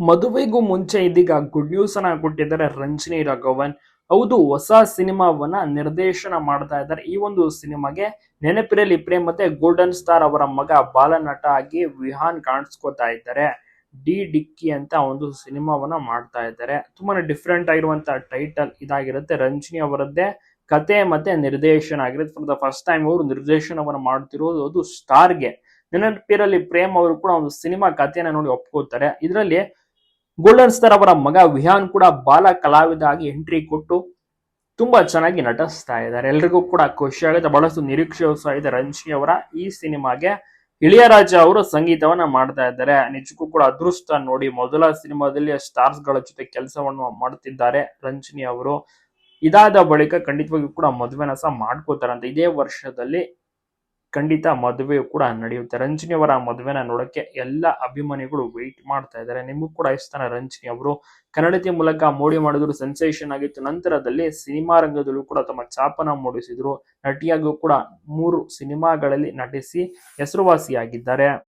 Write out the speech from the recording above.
ಮದುವೆಗೂ ಮುಂಚೆ ಇದೀಗ good news ಅನ್ನ ಕೊಟ್ಟಿದ್ದಾರೆ ರಂಜಿನಿ ರಾಘವನ್. ಹೌದು, ಹೊಸ ಸಿನಿಮಾವನ್ನ ನಿರ್ದೇಶನ ಮಾಡ್ತಾ ಇದ್ದಾರೆ. ಈ ಒಂದು ಸಿನಿಮಾಗೆ ನೆನಪಿರಲಿ ಪ್ರೇಮ್ ಮತ್ತೆ ಗೋಲ್ಡನ್ ಸ್ಟಾರ್ ಅವರ ಮಗ ಬಾಲನಟ ಆಗಿ ವಿಹಾನ್ ಕಾಣಿಸ್ಕೋತಾ ಇದ್ದಾರೆ. ಡಿ ಡಿಕ್ಕಿ ಅಂತ ಒಂದು ಸಿನಿಮಾವನ್ನ ಮಾಡ್ತಾ ಇದ್ದಾರೆ. ತುಂಬಾನೇ ಡಿಫ್ರೆಂಟ್ ಆಗಿರುವಂತ ಟೈಟಲ್ ಇದಾಗಿರುತ್ತೆ. ರಂಜಿನಿ ಅವರದ್ದೇ ಕತೆ ಮತ್ತೆ ನಿರ್ದೇಶನ ಆಗಿರುತ್ತೆ. ಫಾರ್ ದ ಫಸ್ಟ್ ಟೈಮ್ ಅವರು ನಿರ್ದೇಶನವನ್ನ ಮಾಡ್ತಿರೋದು ಅದು ಸ್ಟಾರ್ಗೆ ನೆನಪಿರಲಿ ಪ್ರೇಮ್ ಅವರು ಕೂಡ ಒಂದು ಸಿನಿಮಾ ಕಥೆಯನ್ನ ನೋಡಿ ಒಪ್ಕೋತಾರೆ. ಇದರಲ್ಲಿ ಗೋಲ್ಡನ್ ಸ್ಟಾರ್ ಅವರ ಮಗ ವಿಹಾನ್ ಕೂಡ ಬಾಲ ಕಲಾವಿದ ಆಗಿ ಎಂಟ್ರಿ ಕೊಟ್ಟು ತುಂಬಾ ಚೆನ್ನಾಗಿ ನಟಿಸ್ತಾ ಇದ್ದಾರೆ. ಎಲ್ರಿಗೂ ಕೂಡ ಖುಷಿ ಆಗುತ್ತೆ. ಬಹಳಷ್ಟು ನಿರೀಕ್ಷೆ ಸಹ ಇದೆ ರಂಜಿ ಅವರ ಈ ಸಿನಿಮಾಗೆ. ಇಳಿಯರಾಜ ಅವರು ಸಂಗೀತವನ್ನ ಮಾಡ್ತಾ ಇದ್ದಾರೆ. ನಿಜಕ್ಕೂ ಕೂಡ ಅದೃಷ್ಟ ನೋಡಿ ಮೊದಲ ಸಿನಿಮಾದಲ್ಲಿ ಸ್ಟಾರ್ಸ್ಗಳ ಜೊತೆ ಕೆಲಸವನ್ನು ಮಾಡುತ್ತಿದ್ದಾರೆ ರಂಜನಿ ಅವರು. ಇದಾದ ಬಳಿಕ ಖಂಡಿತವಾಗಿಯೂ ಕೂಡ ಮದುವೆನ ಸಹ ಮಾಡ್ಕೋತಾರಂತೆ. ಇದೇ ವರ್ಷದಲ್ಲಿ ಖಂಡಿತ ಮದುವೆಯು ಕೂಡ ನಡೆಯುತ್ತೆ. ರಂಜಿನಿ ಅವರ ಮದುವೆನ ನೋಡಕ್ಕೆ ಎಲ್ಲ ಅಭಿಮಾನಿಗಳು ವೆಯ್ಟ್ ಮಾಡ್ತಾ ಇದ್ದಾರೆ. ನಿಮಗೂ ಕೂಡ ಇಷ್ಟ ರಂಜಿನಿ ಅವರು. ಕನ್ನಡತಿ ಮೂಲಕ ಮೋಡಿ ಮಾಡಿದ್ರು ಸೆನ್ಸೇಷನ್ ಆಗಿತ್ತು. ನಂತರದಲ್ಲಿ ಸಿನಿಮಾ ರಂಗದಲ್ಲೂ ಕೂಡ ತಮ್ಮ ಛಾಪನ ಮೂಡಿಸಿದ್ರು. ನಟಿಯಾಗೂ ಕೂಡ ಮೂರು ಸಿನಿಮಾಗಳಲ್ಲಿ ನಟಿಸಿ ಹೆಸರುವಾಸಿಯಾಗಿದ್ದಾರೆ.